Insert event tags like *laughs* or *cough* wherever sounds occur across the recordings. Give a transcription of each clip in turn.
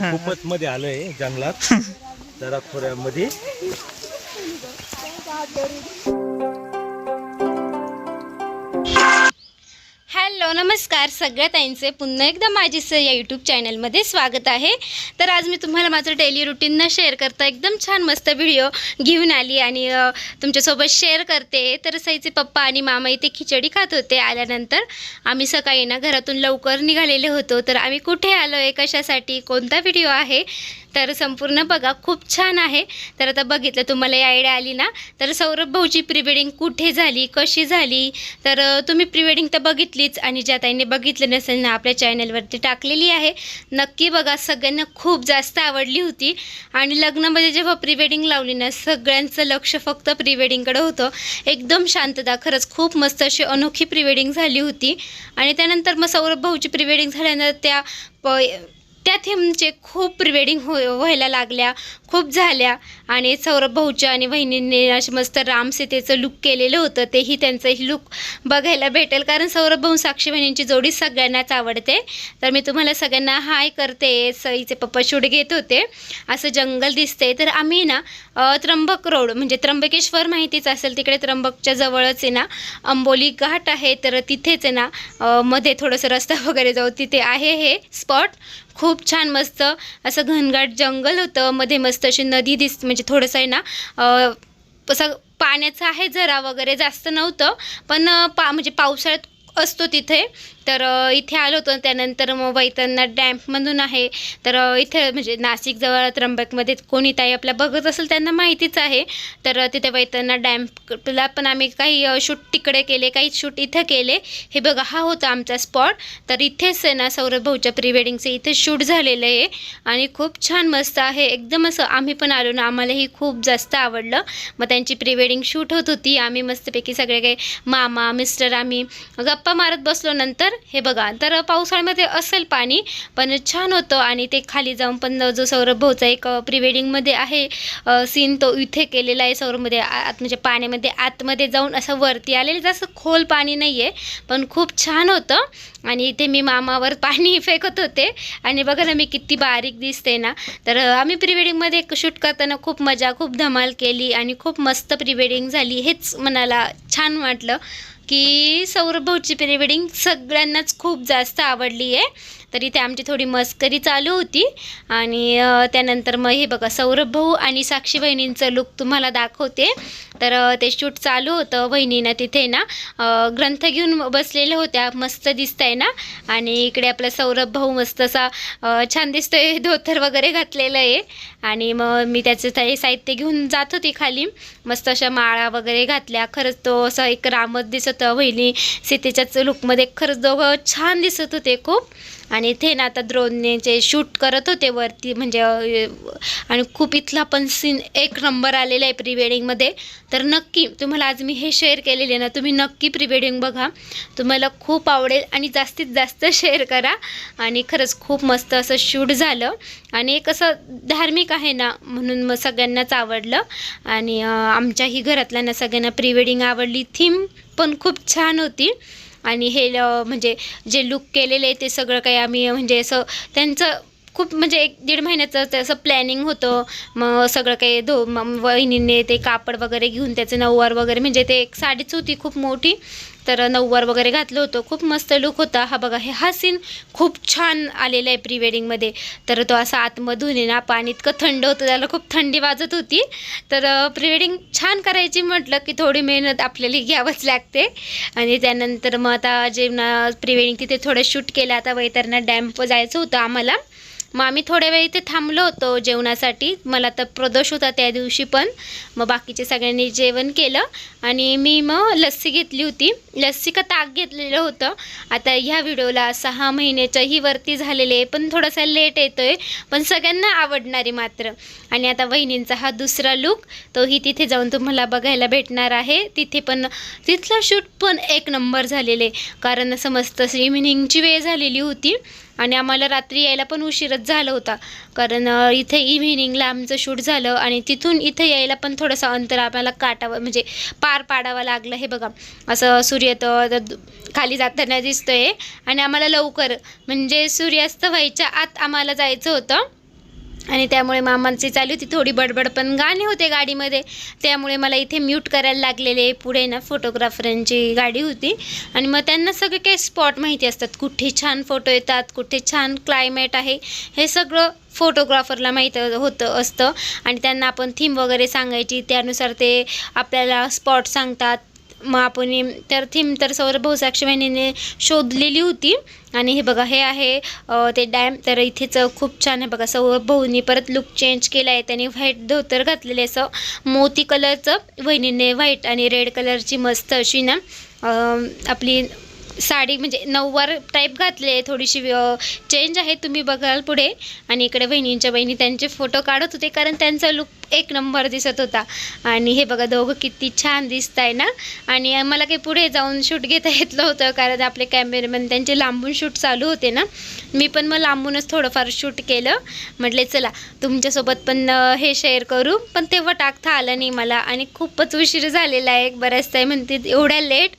खूपच मध्ये आलंय जंगलात. *laughs* जरा खोऱ्यामध्ये हॅलो नमस्कार. सगळ्या ताईंचे पुन्हा एकदा माझी स या यूट्यूब चॅनलमध्ये स्वागत आहे. तर आज मी तुम्हाला माझं डेली रुटीननं शेअर करता एकदम छान मस्त व्हिडिओ घेऊन आली आणि तुमच्यासोबत शेअर करते. तर सईचे पप्पा आणि मामा इथे खिचडी खात होते आल्यानंतर. आम्ही सकाळी ना घरातून लवकर निघालेले होतो. तर आम्ही कुठे आलो आहे कशासाठी? कोणता व्हिडिओ आहे? तर संपूर्ण बघा खूप छान आहे. तर आता बघितलं तुम्हाला ही आयडिया आली ना? तर सौरभ भाऊची प्री वेडिंग कुठे झाली? कशी झाली? तर तुम्ही प्री वेडिंग तर बघितलीच आणि ज्या ताईने बघितलं नसेल ना आपल्या चॅनलवरती टाकलेली आहे. नक्की बघा सगळ्यांना खूप जास्त आवडली होती. आणि लग्नामध्ये जेव्हा प्री वेडिंग लावली ना सगळ्यांचं लक्ष फक्त प्रीवेडिंगकडे होतं. एकदम शांतता खरंच खूप मस्त अशी अनोखी प्री वेडिंग झाली होती. आणि त्यानंतर मग सौरभ भाऊची प्री वेडिंग झाल्यानंतर त्या प त्या थीमचे खूप प्रिवेडिंग हो व्हायला लागल्या. खूप झाल्या. आणि सौरभ भाऊच्या आणि वहिनींनी असे मस्त राम सीतेचं लुक केलेलं होतं. तेही त्यांचंही लुक बघायला भेटेल. कारण सौरभ भाऊ साक्षी बहिणींची जोडी सगळ्यांनाच आवडते. तर मी तुम्हाला सगळ्यांना हाय करते. सईचे पप्पा शूट घेत होते. असं जंगल दिसते तर आम्ही ना त्र्यंबक रोड म्हणजे त्र्यंबकेश्वर माहितीच असेल. तिकडे त्र्यंबकच्या जवळच आहे ना अंबोली घाट आहे. तर तिथेच आहे ना मध्ये थोडंसं रस्ता *laughs* वगैरे जाऊ. तिथे आहे हे स्पॉट खूप छान मस्त असं घनघाट जंगल होतं. मध्ये मस्त अशी नदी दिस म्हणजे थोडंसं आहे ना असं पाण्याचं आहे जरा वगैरे जास्त नव्हतं. पण पा म्हणजे पावसाळ्यात असतो तिथे. तर इथे आलो होतो. त्यानंतर मग वैतरणा डॅम्पमधून आहे. तर इथे म्हणजे नाशिकजवळ त्र्यंबकमध्ये कोणी ताई आपल्या बघत असेल त्यांना माहितीच आहे. तर तिथे वैतरणा डॅम्पला पण आम्ही काही शूट तिकडे केले काही शूट इथं केले. हे बघा हा होता आमचा स्पॉट. तर इथेच आहे ना सौरभ भाऊच्या प्री वेडिंगचं इथे शूट झालेलं आहे. आणि खूप छान मस्त आहे. एकदम असं आम्ही पण आलो ना आम्हालाही खूप जास्त आवडलं. मग त्यांची प्री वेडिंग शूट होत होती. आम्ही मस्तपैकी सगळे काही मामा मिस्टर आम्ही गप्पा मारत बसलो नंतर. हे बघा तर पावसाळ्यामध्ये असेल पाणी पण छान होतं आणि ते खाली जाऊन पण जो सौरभ भाऊचा एक प्री वेडिंगमध्ये आहे सीन तो इथे केलेला आहे सौरभमध्ये आत म्हणजे पाण्यामध्ये आतमध्ये जाऊन असं वरती आलेलं जास्त खोल पाणी नाही आहे पण खूप छान होतं. आणि इथे मी मामावर पाणी *laughs* फेकत होते. आणि बघा ना मी किती बारीक दिसते ना. तर आम्ही प्री वेडिंगमध्ये शूट करताना खूप मजा खूप धमाल केली आणि खूप मस्त प्री वेडिंग झाली हेच मनाला छान वाटलं. की सौरभ भाऊची प्री वेडिंग सगळ्यांनाच खूप जास्त आवडली आहे तर इथे आमची थोडी मस्करी चालू होती. आणि त्यानंतर मग हे बघा सौरभ भाऊ आणि साक्षी बहिणींचं लुक तुम्हाला दाखवते. तर ते शूट चालू होतं बहिणीनं तिथे ना. ग्रंथ घेऊन बसलेल्या होत्या मस्त दिसतंय ना. आणि इकडे आपला सौरभ भाऊ मस्त असा छान दिसतोय *laughs* धोतर वगैरे घातलेलं आहे. आणि मग मी त्याचं ते साहित्य घेऊन जात होती खाली. मस्त अशा माळा वगैरे घातल्या. खरंच तो असा एक रामत दिसत होता. वहिनी सीतेच्याच लुकमध्ये खरंच दोघं छान दिसत होते खूप. आणि इथे ना आता द्रोणीचे शूट करत होते वरती म्हणजे आणि खूप इथला पण सीन एक नंबर आलेला आहे प्री वेडिंगमध्ये तर नक्की तुम्हाला आज मी हे शेअर केलेले ना तुम्ही नक्की प्री वेडिंग बघा. तुम्हाला खूप आवडेल आणि जास्तीत जास्त शेअर करा. आणि खरंच खूप मस्त असं शूट झालं. आणि एक असं धार्मिक आहे ना म्हणून मग सगळ्यांनाच आवडलं. आणि आमच्याही घरातल्यांना सगळ्यांना प्री वेडिंग आवडली. थीम पण खूप छान होती. आणि हे ल- म्हणजे जे लुक केलेले आहे ते सगळं काही आम्ही म्हणजे असं त्यांचं खूप म्हणजे एक दीड महिन्याचं ते असं प्लॅनिंग होतं. मग सगळं काही धो मग वहिनीने ते कापड वगैरे घेऊन त्याचं नऊवार वगैरे म्हणजे ते एक साडीच होती खूप मोठी. तर नऊवार वगैरे घातलं होतं. खूप मस्त लुक होता. हा बघा हे हा सीन खूप छान आलेला आहे प्री वेडिंगमध्ये तर तो असा आतमधून आहे ना पाणी इतकं थंड होतं. त्याला खूप थंडी वाजत होती. तर प्री वेडिंग छान करायची म्हटलं की थोडी मेहनत आपल्याला घ्यावंच लागते. आणि त्यानंतर मग आता जेवणा प्री वेडिंग तिथे थोडं शूट केलं आता वैतरणा डॅम्प जायचं होतं आम्हाला. मग आम्ही थोड्या वेळ इथे थांबलो होतो जेवणासाठी. मला तर प्रदोष होता त्या दिवशी पण. मग बाकीचे सगळ्यांनी जेवण केलं आणि मी मग लस्सी घेतली होती. लस्सी का ताक घेतलेलं होतं. आता ह्या व्हिडिओला सहा महिन्याच्याही वरती झालेले आहे पण थोडासा लेट येतो आहे पण सगळ्यांना आवडणारी मात्र. आणि आता वहिनींचा हा दुसरा लुक तोही तिथे जाऊन तुम्हाला बघायला भेटणार आहे. तिथे पण तिथलं शूट पण एक नंबर झालेले कारण समजतं इव्हिनिंगची वेळ झालेली होती. आणि आम्हाला रात्री यायला पण उशीरच झाला होता. कारण इथे इव्हिनिंगला आमचं शूट झालं आणि तिथून इथे यायला पण थोडंसं अंतर आम्हाला काटावं म्हणजे पार पाडावं लागलं. हे बघा असं सूर्य तर खाली जाताना दिसतोय आणि आम्हाला लवकर म्हणजे सूर्यास्त व्हायच्या आत आम्हाला जायचं होतं. आणि त्यामुळे मामांची चालू होती. थोडी बडबड पण गाणे होते गाडीमध्ये. त्यामुळे मला इथे म्यूट करायला लागलेले. पुढे ना फोटोग्राफरांची गाडी होती. आणि मग त्यांना सगळे काही स्पॉट माहिती असतात. कुठे छान फोटो येतात कुठे छान क्लायमेट आहे. हे सगळं फोटोग्राफरला माहीत होतं असतं. आणि त्यांना आपण थीम वगैरे सांगायची. त्यानुसार ते आपल्याला स्पॉट सांगतात. मग आपण तर थीम तर सौरभ भाऊसाक्षी बहिणीने शोधलेली होती. आणि हे बघा हे आहे ते डॅम. तर इथेच खूप छान आहे बघा सौरभ भाऊनी परत लुक चेंज केला आहे. त्यांनी व्हाईट धोतर घातलेले असं. मोती कलरचं वहिनीने व्हाईट आणि रेड कलरची मस्त अशी ना आपली साडी म्हणजे नऊवार टाईप घातले थोडीशी चेंज आहे तुम्ही बघाल पुढे. आणि इकडे बहिणींच्या बहिणी त्यांचे फोटो काढत होते कारण त्यांचा लुक एक नंबर दिसत होता. आणि हे बघा दोघं किती छान दिसत आहे ना? आणि मला काही पुढे जाऊन शूट घेता *laughs* येतलं होतं कारण आपले कॅमेरेमॅन त्यांचे लांबून शूट चालू होते ना? मी पण मग लांबूनच थोडंफार शूट केलं. म्हटले चला तुमच्यासोबत पण हे शेअर करू. पण तेव्हा टाकता आलं नाही मला. आणि खूपच उशीर झालेला आहे बऱ्याच टाईम म्हणते एवढ्या लेट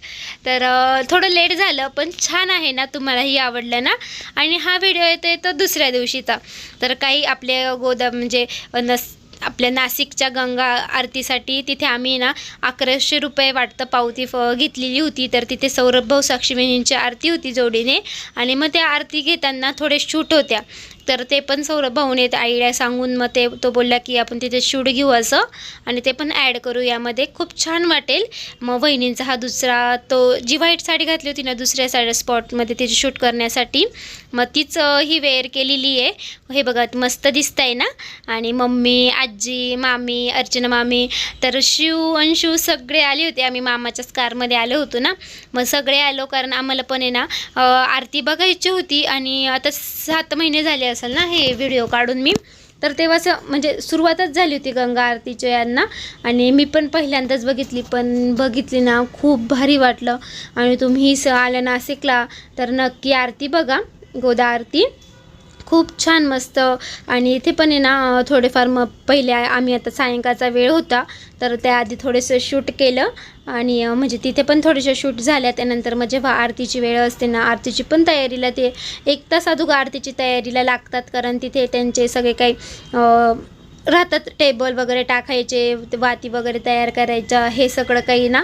तर थोडं लेट झालं पण छान आहे ना तुम्हालाही आवडलं ना? आणि हा व्हिडिओ येतो येतो दुसऱ्या दिवशीचा. तर काही आपले गोदा म्हणजे नस आपल्या नाशिकच्या गंगा आरतीसाठी तिथे आम्ही ना अकराशे रुपये वाटतं पावती फ घेतलेली होती. तर तिथे सौरभ भाऊ साक्षीबहिणींची आरती होती जोडीने. आणि मग त्या आरती घेताना थोडे शूट होत्या. तर ते पण सौरभ भाऊने ते आयडिया सांगून मग ते तो बोलला की आपण तिथे शूट घेऊ असं आणि ते पण ॲड करू यामध्ये खूप छान वाटेल. मग वहिनींचा हा दुसरा तो जी व्हाईट साडी घातली होती ना दुसऱ्या साड्या स्पॉटमध्ये तिचे शूट करण्यासाठी मग तीच ही वेअर केलेली आहे. हे बघा मस्त दिसत आहे ना? आणि मम्मी आजी मामी अर्चना मामी तर शिव अंशू सगळे आले होते. आम्ही मामाच्याच कारमध्ये आलो होतो ना? मग सगळे आलो कारण आम्हाला पण आहे ना आरती बघायची होती आणि आता सात महिने झाले असेल ना हे व्हिडिओ काढून मी. तर तेव्हा असं म्हणजे सुरुवातच झाली होती गंगा आरतीच्या यांना. आणि मी पण पहिल्यांदाच बघितली पण बघितली ना खूप भारी वाटलं. आणि तुम्ही स आल्या नाशिकला तर नक्की आरती बघा गोदा आरती. खूप छान मस्त. आणि इथे पण आहे ना थोडेफार मग पहिले आम्ही आता सायंकाळचा वेळ होता तर त्याआधी थोडेसं शूट केलं. आणि म्हणजे तिथे पण थोडेसे शूट झाल्या त्यानंतर मग जेव्हा आरतीची वेळ असते ना आरतीची पण तयारीला ते एक तास अगोदर आरतीची तयारीला लागतात. कारण तिथे त्यांचे सगळे काही राहतात. टेबल वगैरे टाकायचे ते वाती वगैरे तयार करायचं हे सगळं काही ना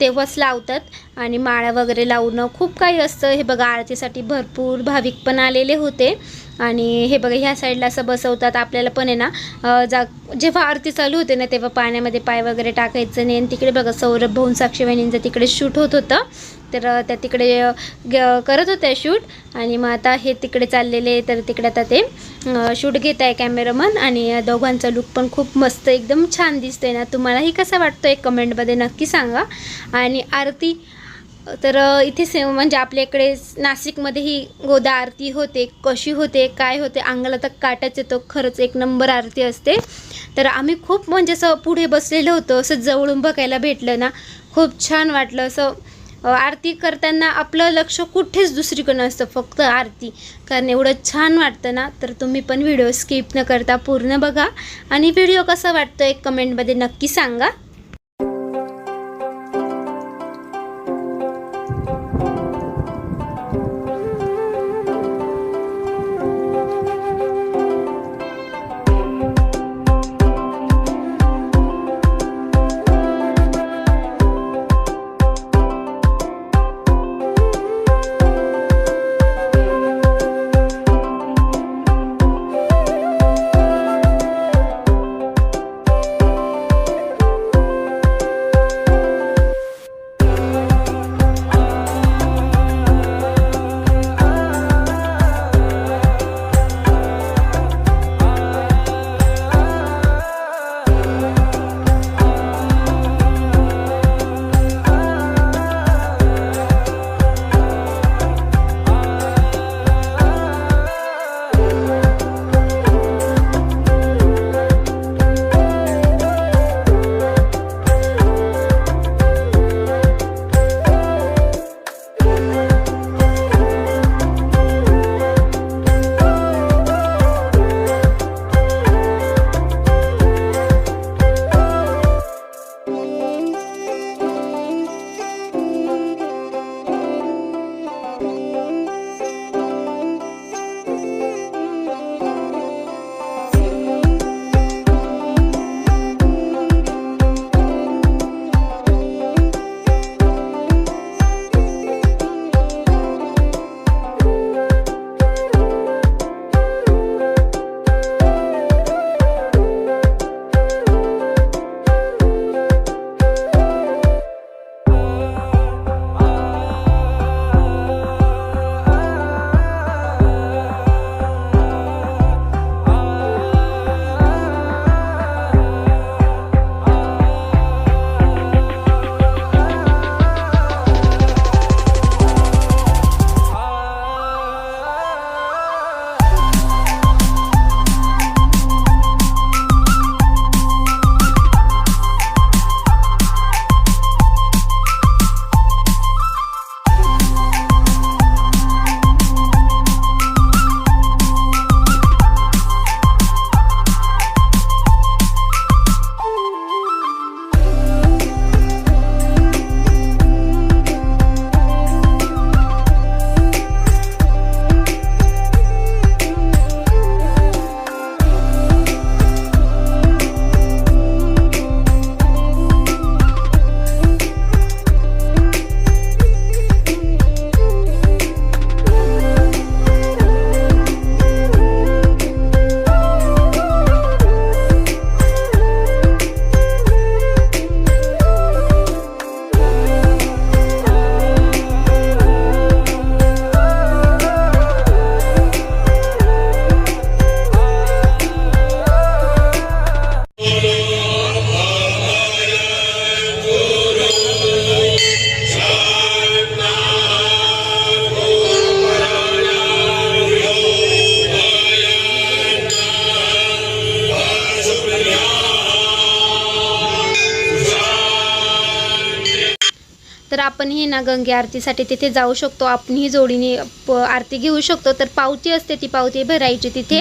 तेव्हाच लावतात. आणि माळा वगैरे लावणं खूप काही असतं. हे बघा आरतीसाठी भरपूर भाविक पण आलेले होते. आणि हे बघा ह्या साईडला असं बसवतात. आपल्याला पण आहे ना जा जेव्हा आरती चालू होते ना तेव्हा पाण्यामध्ये पाय वगैरे टाकायचं नाही. आणि तिकडे बघा सौरभ भाऊन साक्षीवाहिनींचं तिकडे शूट होत होतं. तर त्या तिकडे ग- करत होत्या शूट. आणि मग आता हे तिकडे चाललेले तर तिकडे आता ते शूट घेत आहे कॅमेरामन. आणि दोघांचा लुक पण खूप मस्त एकदम छान दिसतोय ना. तुम्हालाही कसा वाटतो कमेंटमध्ये नक्की सांगा. आणि आरती तर इथे से म्हणजे आपल्या इकडे नाशिकमध्ये ही गोदा आरती होते. कशी होते? काय होते? अंगाला तर काटाच येतो. खरंच एक नंबर आरती असते. तर आम्ही खूप म्हणजे असं पुढे बसलेलं होतं. असं जवळून बघायला भेटलं ना. खूप छान वाटलं. असं आरती करताना आपलं लक्ष कुठेच दुसरीकडे नसतं. फक्त आरती कारण एवढं छान वाटतं ना. तर तुम्ही पण व्हिडिओ स्किप न करता पूर्ण बघा. आणि व्हिडिओ कसा वाटतो एक कमेंटमध्ये नक्की सांगा. ना गंगे आरतीसाठी तिथे जाऊ शकतो. आपणही जोडीने आरती घेऊ शकतो. तर पावती असते ती पावती भरायची तिथे.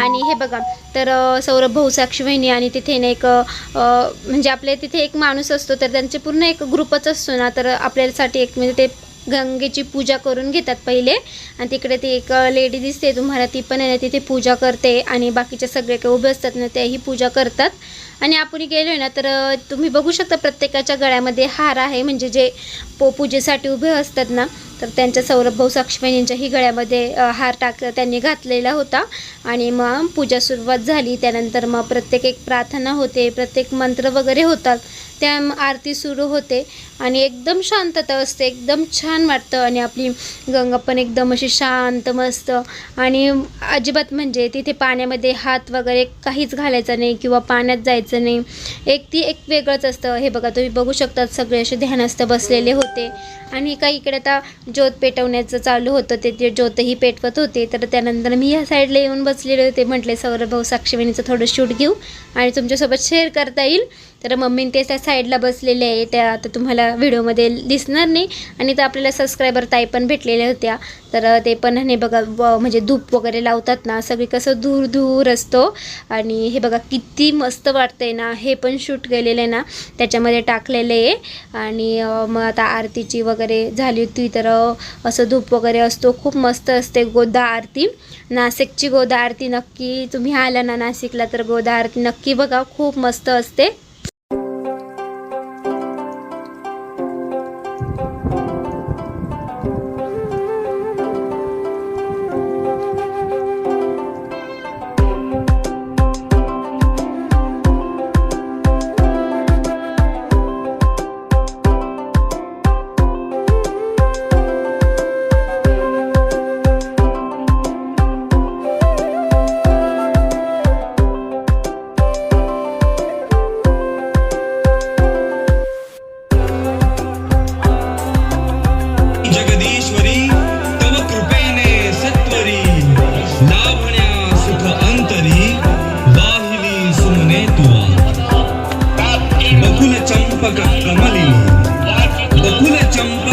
आणि हे बघा तर सौरभ भाऊ साक्षी वहिनी आणि तिथे ना एक म्हणजे आपल्या तिथे एक माणूस असतो. तर त्यांचे पूर्ण एक ग्रुपच असतो ना. तर आपल्यासाठी एक म्हणजे ते गंगेची पूजा करून घेतात पहिले. आणि तिकडे ती एक लेडी दिसते तुम्हाला ती पण आहे ना तिथे पूजा करते आणि बाकीचे सगळे काही उभे असतात ना त्याही पूजा करतात. आणि आपण गेलो ना तर तुम्ही बघू शकता प्रत्येकाच्या गळ्यामध्ये हार आहे. म्हणजे जे पो पूजेसाठी उभे असतात ना तर त्यांच्या सौरभ भाऊ साक्षीबाईंच्याही गळ्यामध्ये हार टाक त्यांनी घातलेला होता. आणि मग पूजा सुरुवात झाली. त्यानंतर मग प्रत्येक एक प्रार्थना होते प्रत्येक मंत्र वगैरे होतात. त्या आरती सुरू होते आणि एकदम शांतता असते एकदम छान वाटतं आणि आपली गंगा पण एकदम अशी शांत मस्त आणि अजिबात म्हणजे तिथे पाण्यामध्ये हात वगैरे काहीच घालायचा नाही किंवा पाण्यात जायचं नाही. एक ती एक वेगळंच असतं. हे बघा तुम्ही बघू शकतात सगळे असे ध्यानस्थ बसलेले होते. आणि काही इकडे आता ज्योत पेटवण्याचं चालू होतं ते ते ज्योतही पेटवत होते तर त्यानंतर मी ह्या साईडला येऊन बसलेले होते. म्हटले सौरभ भाऊ साक्षीवाणीचं थोडं शूट घेऊ आणि तुमच्यासोबत शेअर करता येईल. तर मम्मी ते त्या साईडला बसलेले आहे. त्या आता तुम्हाला व्हिडिओमध्ये दिसणार नाही. आणि तर आपल्याला सबस्क्रायबर ताई पण भेटलेल्या होत्या. तर ते पण हे बघा व- म्हणजे धूप वगैरे लावतात ना सगळी कसं दूर दूर असतो. आणि हे बघा किती मस्त वाटतंय ना हे पण शूट केलेलं आहे ना त्याच्यामध्ये टाकलेलं आहे. आणि मग आता आरतीची वगैरे झाली होती तर असं धूप वगैरे असतो खूप मस्त असते गोदा आरती. नाशिकची गोदा आरती नक्की तुम्ही आला ना नाशिकला तर गोदा आरती नक्की बघा खूप मस्त असते. బకుల చంపక కమలిని బకుల చంప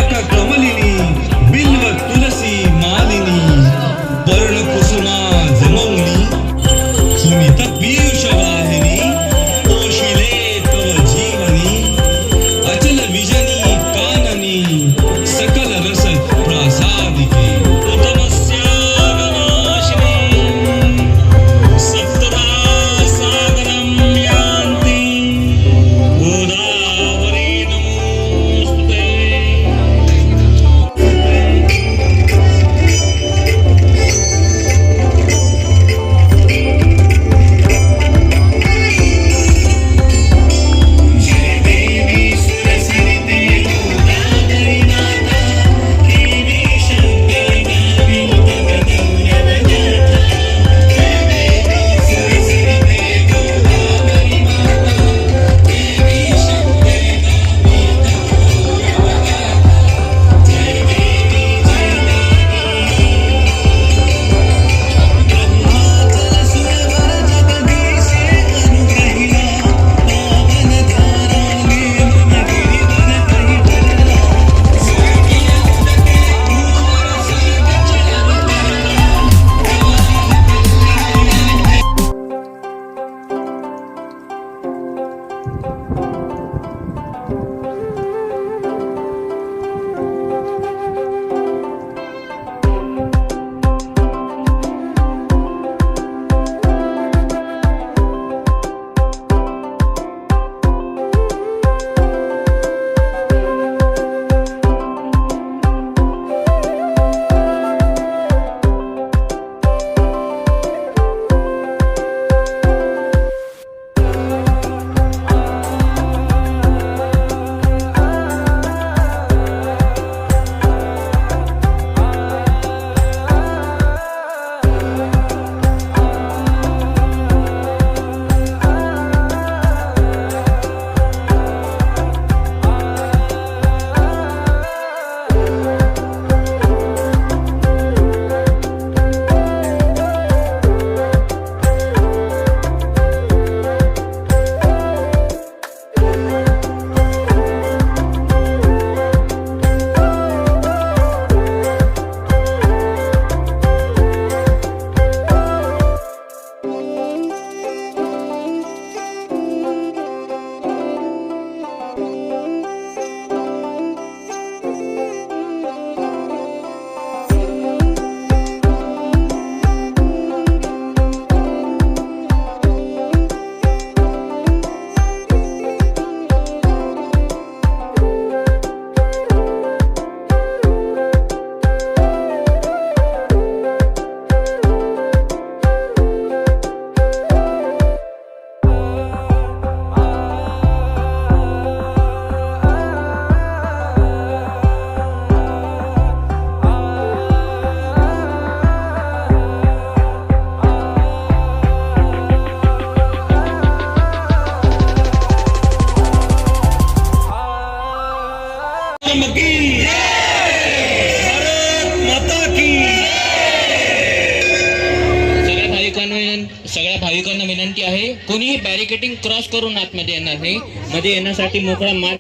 सगळ्या भाविकांना विनंती आहे कोणीही बॅरिकेटिंग क्रॉस करून आतमध्ये येणार नाही. मध्ये येण्यासाठी मोकळा मार्ग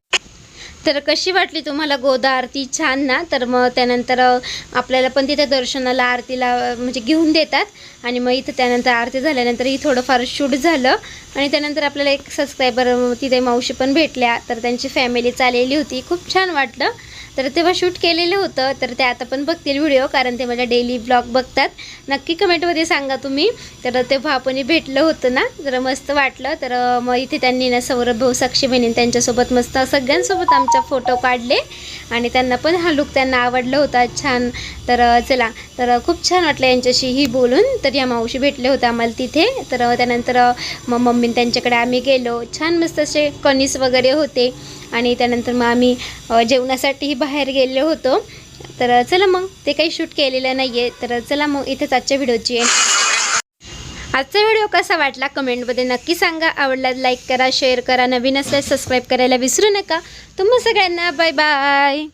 तर कशी वाटली तुम्हाला गोदा आरती? छान ना? तर मग त्यानंतर आपल्याला पण तिथे दर्शनाला आरतीला म्हणजे घेऊन देतात. आणि मग इथं त्यानंतर आरती झाल्यानंतरही थोडंफार शूट झालं. आणि त्यानंतर आपल्याला एक सबस्क्रायबर तिथे मावशी पण भेटल्या. तर त्यांची फॅमिली चाललेली होती. खूप छान वाटलं. तर तेव्हा शूट केलेलं होतं तर ते आता पण बघतील व्हिडिओ कारण ते माझ्या डेली ब्लॉग बघतात. नक्की कमेंटमध्ये सांगा तुम्ही. तर तेव्हा आपण भेटलं होतं ना तर मस्त वाटलं. तर मग इथे त्यांनी ना सौरभ भाऊ साक्षी बहिणी त्यांच्यासोबत मस्त सगळ्यांसोबत आमच्या फोटो काढले. आणि त्यांना पण हा लुक त्यांना आवडला होता. छान. तर चला. तर खूप छान वाटलं यांच्याशी ही बोलून. तर या मावशी भेटले होते आम्हाला तिथे. तर त्यानंतर मग मम्मी त्यांच्याकडे आम्ही गेलो. छान मस्त असे कणीस वगैरे होते. आणि त्यानंतर मग आम्ही जेवणासाठीही बाहेर गेलो होतो. तर चला मग ते काही शूट केलेलं नाही आहे तर चला मग इथेच आजच्या व्हिडिओची आजचा व्हिडिओ कसा वाटला कमेंटमध्ये नक्की सांगा. आवडला लाईक करा शेअर करा. नवीन असल्यास सबस्क्राईब करायला विसरू नका. तुम्हा सगळ्यांना बाय बाय